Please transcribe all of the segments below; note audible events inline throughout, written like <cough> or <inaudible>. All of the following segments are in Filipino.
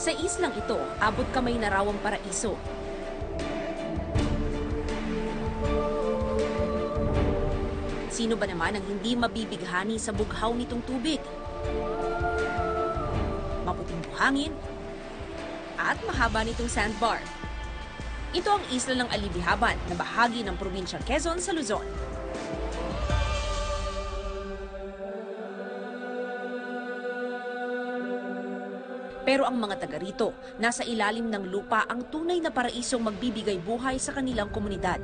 Sa islang ito, abot kamay na raw ang paraiso. Sino ba naman ang hindi mabibighani sa bughaw nitong tubig? Maputing buhangin at mahaba nitong sandbar. Ito ang isla ng Alibihaban na bahagi ng probinsyang Quezon sa Luzon. Pero ang mga taga rito, nasa ilalim ng lupa ang tunay na paraisong magbibigay buhay sa kanilang komunidad.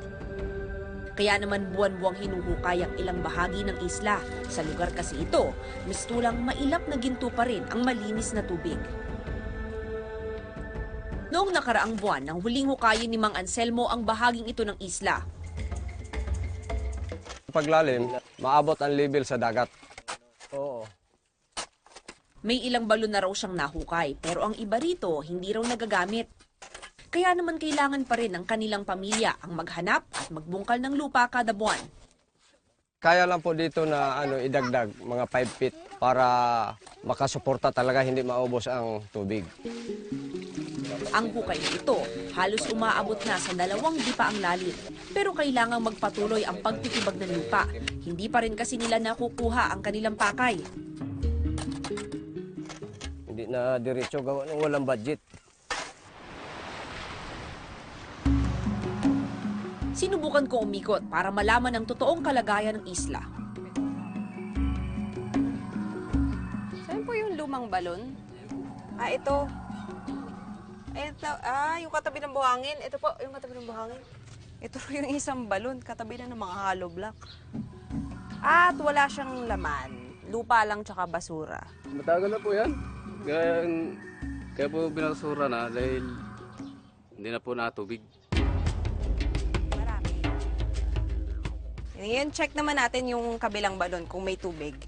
Kaya naman buwan-buwang hinuhukay ang ilang bahagi ng isla. Sa lugar kasi ito, mistulang mailap na ginto pa rin ang malinis na tubig. Noong nakaraang buwan, nang huling hukayin ni Mang Anselmo ang bahaging ito ng isla. Paglalim, maabot ang level sa dagat. May ilang balon na raw siyang nahukay, pero ang iba rito hindi raw nagagamit. Kaya naman kailangan pa rin ng kanilang pamilya ang maghanap at magbungkal ng lupa kada buwan. Kaya lang po dito na ano idagdag mga 5 feet para makasuporta talaga hindi maubos ang tubig. Ang hukay ito halos umaabot na sa dalawang dipa ang lalim. Pero kailangang magpatuloy ang pagtitibag ng lupa. Hindi pa rin kasi nila nakukuha ang kanilang pakay. Hindi na diretso gawa ng walang budget. Sinubukan ko umikot para malaman ang totoong kalagayan ng isla. Saan po yung lumang balon? Ah, ito. Ito, ah, yung katabi ng buhangin. Ito po, yung katabi ng buhangin. Ito po yung isang balon, katabi na ng mga hollow block. At wala siyang laman. Lupa lang tsaka basura. Matagal na po yan. Kaya, kaya po binasura na dahil hindi na po natubig. Ngayon, check naman natin yung kabilang balon kung may tubig.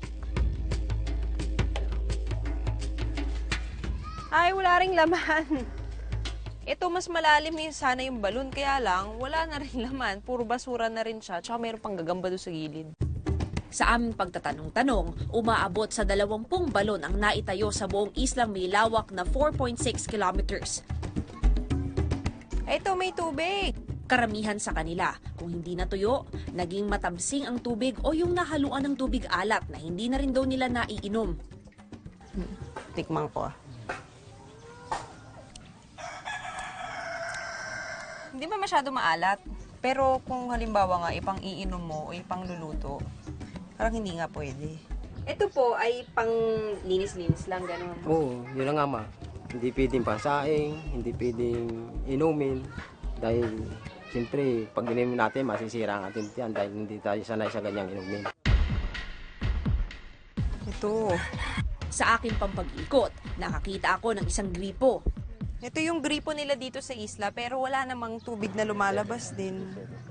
Ay, wala ring laman. Ito, mas malalim yung sana yung balon, kaya lang, wala na rin laman. Puro basura na rin siya, tsaka mayroon pang gagamba doon sa gilid. Sa aming pagtatanong-tanong, umaabot sa 20 balon ang naitayo sa buong islang may lawak na 4.6 kilometers. Ito, may tubig. Karamihan sa kanila, kung hindi natuyo, naging matamsing ang tubig o yung nahaluan ng tubig alat na hindi na rin daw nila naiinom. Tikman ko ah. Hindi ba masyado maalat? Pero kung halimbawa nga ipang iinom mo o ipang luluto, parang hindi nga pwede. Ito po ay pang linis-linis lang, ganun. Oo, yun lang nga ma. Hindi pwedeng pansaing, hindi pwedeng inumin. Dahil, siyempre, pag inumin natin, masisira ang ating tiyan dahil hindi tayo sanay sa ganyang inumin. Ito. Sa aking pampag-ikot, nakakita ako ng isang gripo. Ito yung gripo nila dito sa isla, pero wala namang tubig na lumalabas din.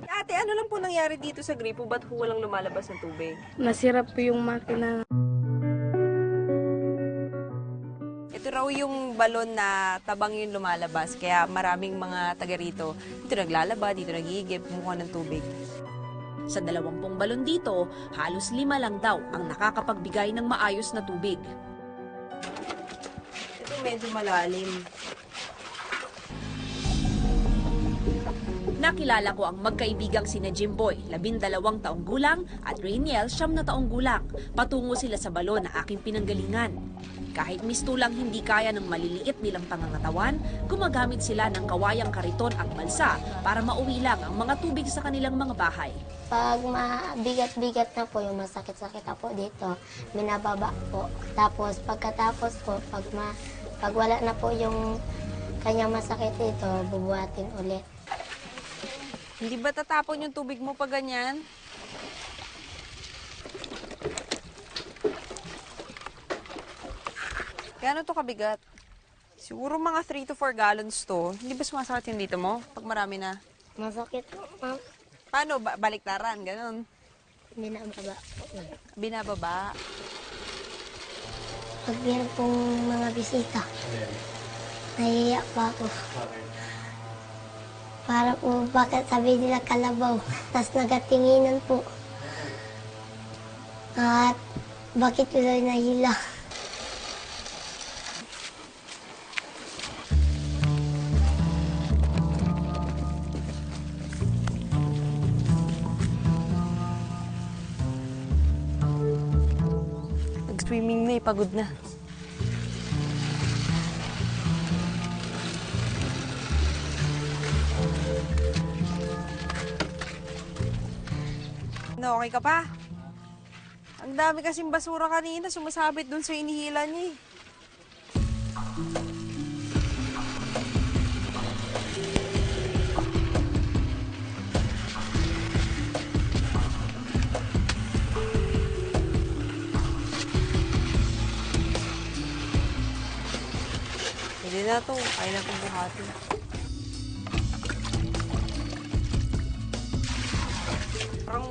Ate, ano lang po nangyari dito sa gripo? Ba't ho walang lumalabas ng tubig? Nasira po yung makina. Ito raw yung balon na tabang yung lumalabas. Kaya maraming mga taga rito, dito naglalaba, dito nagigib, kumukuha ng tubig. Sa 20 balon dito, halos lima lang daw ang nakakapagbigay ng maayos na tubig. Ito medyo malalim. Nakilala ko ang magkaibigang sina Jimboy, labindalawang taong gulang, at Rainiel, siyam na taong gulang. Patungo sila sa balon na aking pinanggalingan. Kahit mistulang hindi kaya ng maliliit nilang pangangatawan, gumagamit sila ng kawayang kariton at balsa para mauwi lang ang mga tubig sa kanilang mga bahay. Pag mabigat-bigat na po yung masakit-sakit na po dito, binababa po. Tapos pagkatapos po, pag, ma, pag wala na po yung kanyang masakit dito, bubuhatin ulit. Hindi ba tatapon yung tubig mo pag ganyan? Gano'n to kabigat? Siguro mga 3 to 4 gallons to. Hindi ba sumasakit yung dito mo? Pag marami na. Masakit po, ma'am. Paano? Ba- baliktaran, gano'n. Binababa. Binababa. Pag meron pong mga bisita, nahiya pa ako. Para po bakit sabi nila kalabaw. Tapos nagatinginan po. At bakit tuloy nahila. Nag-swimming na, eh, pagod na. No, okay ka pa? Ang dami kasing basura kanina, sumasabit dun sa inihila niya eh. Hindi na to. Kaya na itong buhati.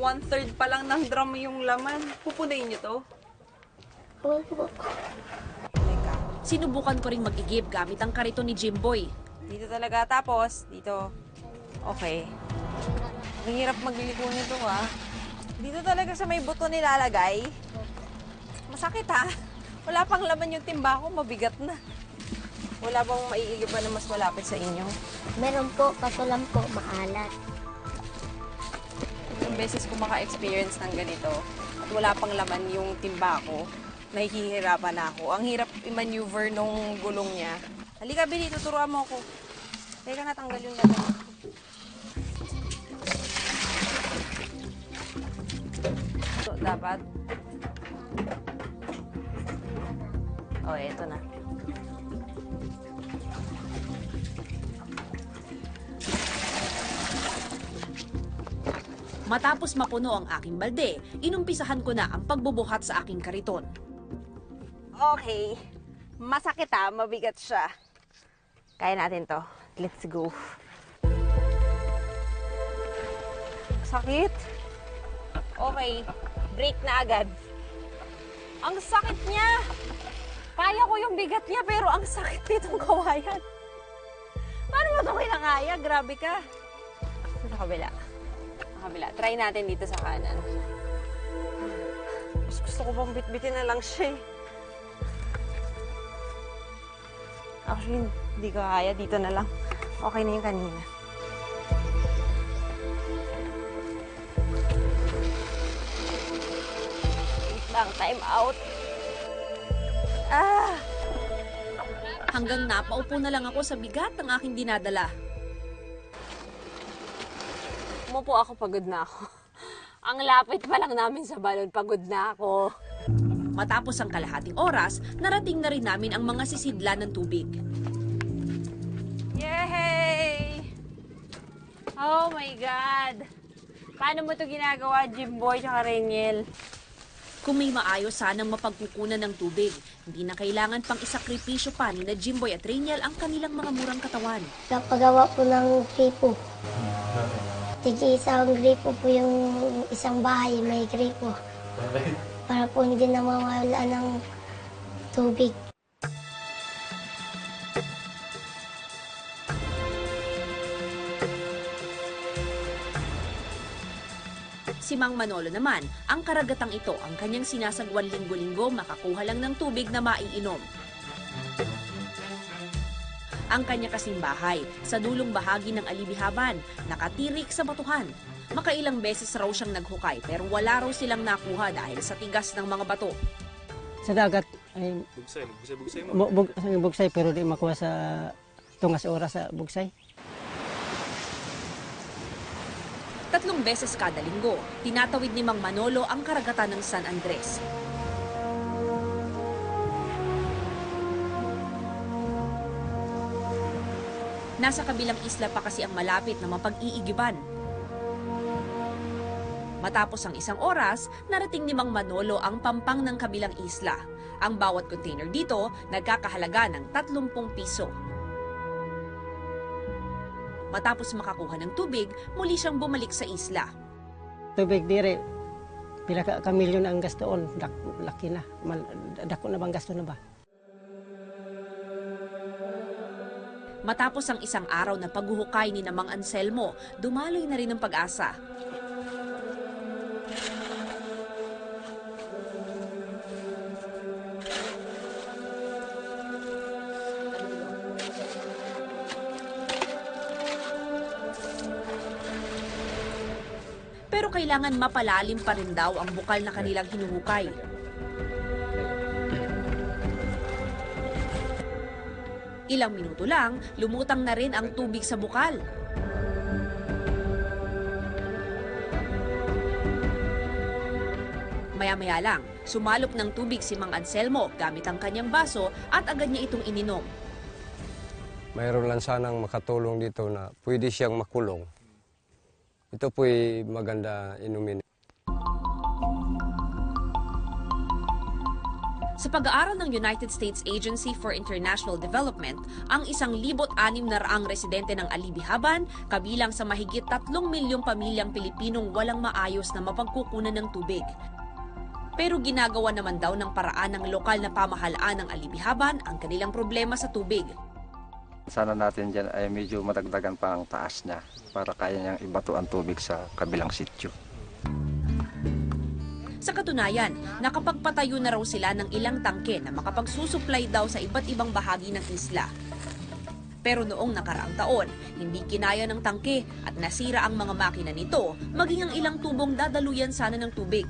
One-third pa lang ng drum yung laman. Pupunayin niyo to? Opo. Sinubukan ko ring mag-igib gamit ang kariton ni Jimboy. Dito talaga. Tapos, dito. Okay. Ang hirap magliliko nito, ha? Dito talaga sa may buto nilalagay. Masakit, ha? Wala pang laman yung timba ko. Mabigat na. Wala bang maiigiba na mas malapit sa inyo? Meron po, kaso lang po, maalat. Beses ko maka-experience ng ganito at wala pang laman yung timba ko, nahihirapan na ako. Ang hirap i-maneuver nung gulong niya. Halika, Billy, tuturuan mo ako. Teka, natanggal yung laman. Ito, dapat. Oh, eto na. Matapos mapuno ang aking balde, inumpisahan ko na ang pagbubuhat sa aking kariton. Okay. Masakit ha, mabigat siya. Kaya natin to. Let's go. Sakit? Okay. Break na agad. Ang sakit niya! Kaya ko yung bigat niya, pero ang sakit nitong kawayan. Paano mo ito kinakaya? Grabe ka. Sa kabila. Kabila. Try natin dito sa kanan. Mas gusto ko bang bitbitin na lang siya eh. Actually, hindi ko kaya. Dito na lang. Okay na yung kanina. Wait lang. Time out. Ah! Hanggang napaupo na lang ako sa bigat ng aking dinadala. Umupo ako, pagod na ako. <laughs> Ang lapit pa lang namin sa balon, pagod na ako. Matapos ang kalahating oras, narating na rin namin ang mga sisidla ng tubig. Yay! Oh my God! Paano mo to ginagawa, Jimboy tsaka Reniel? Kung may maayos sanang mapagkukunan ng tubig, hindi na kailangan pang isakripisyo pa ni na Jimboy at Rainiel ang kanilang mga murang katawan. Kapagawa po ng gripo. Tigi isang gripo po yung isang bahay, may gripo. Para po hindi na mawala ng tubig. Si Mang Manolo naman, ang karagatang ito ang kanyang sinasagwan linggo-linggo makakuha lang ng tubig na maiinom. Ang kanya kasing bahay, sa dulong bahagi ng Alibihaban, nakatirik sa batuhan. Makailang beses raw siyang naghukay pero wala raw silang nakuha dahil sa tigas ng mga bato. sa dagat ay Bugsay, bugsay, bugsay mo. bu- bug, sa bugsay pero di makuha sa tungas oras sa bugsay. Tatlong beses kada linggo, tinatawid ni Mang Manolo ang karagatan ng San Andres. Nasa kabilang isla pa kasi ang malapit na mapag-iigiban. Matapos ang isang oras, narating ni Mang Manolo ang pampang ng kabilang isla. Ang bawat container dito nagkakahalaga ng 30 piso. Matapos makakuha ng tubig, muli siyang bumalik sa isla. Tubig dire pila ka, ka milyon ang gastoon, laki na. Dako na bang gasto na ba? Matapos ang isang araw na paghuhukay ni Namang Anselmo, dumaloy na rin ang pag-asa. Pero kailangan mapalalim pa rin daw ang bukal na kanilang hinuhukay. Ilang minuto lang, lumutang na rin ang tubig sa bukal. Maya-maya lang, sumalop ng tubig si Mang Anselmo gamit ang kanyang baso at agad niya itong ininom. Mayroon lang sanang makatulong dito na pwede siyang makulong. Ito po'y maganda inumin. Sa pag-aaral ng United States Agency for International Development, ang isang libot anim na raang residente ng Alibihaban, kabilang sa mahigit tatlong milyong pamilyang Pilipinong walang maayos na mapagkukunan ng tubig. Pero ginagawa naman daw ng paraan ng lokal na pamahalaan ng Alibihaban ang kanilang problema sa tubig. Sana natin dyan ay medyo madagdagan pa ang taas niya para kaya niyang ibato ang tubig sa kabilang sityo. Sa katunayan, nakapagpatayo na raw sila ng ilang tangke na makapagsusupply daw sa iba't ibang bahagi ng isla. Pero noong nakaraang taon, hindi kinaya ng tangke at nasira ang mga makina nito, maging ang ilang tubong dadaluyan sana ng tubig.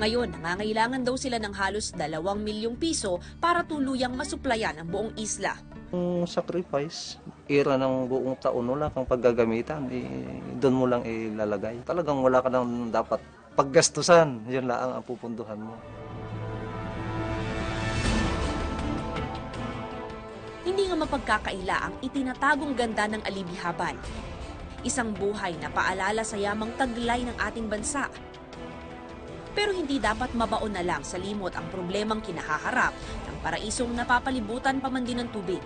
Ngayon, nangangailangan daw sila ng halos 2 milyong piso para tuluyang masuplayan ang buong isla. Ang sacrifice, ira ng buong taon, wala kang paggagamitan, eh, doon mo lang ilalagay. Talagang wala ka nang dapat paggastusan, yun lang ang pupunduhan mo. Hindi nga mapagkakaila ang itinatagong ganda ng alibihaban. Isang buhay na paalala sa yamang taglay ng ating bansa. Pero hindi dapat mabaon na lang sa limot ang problemang kinahaharap ng paraisong napapalibutan pa man din ng tubig.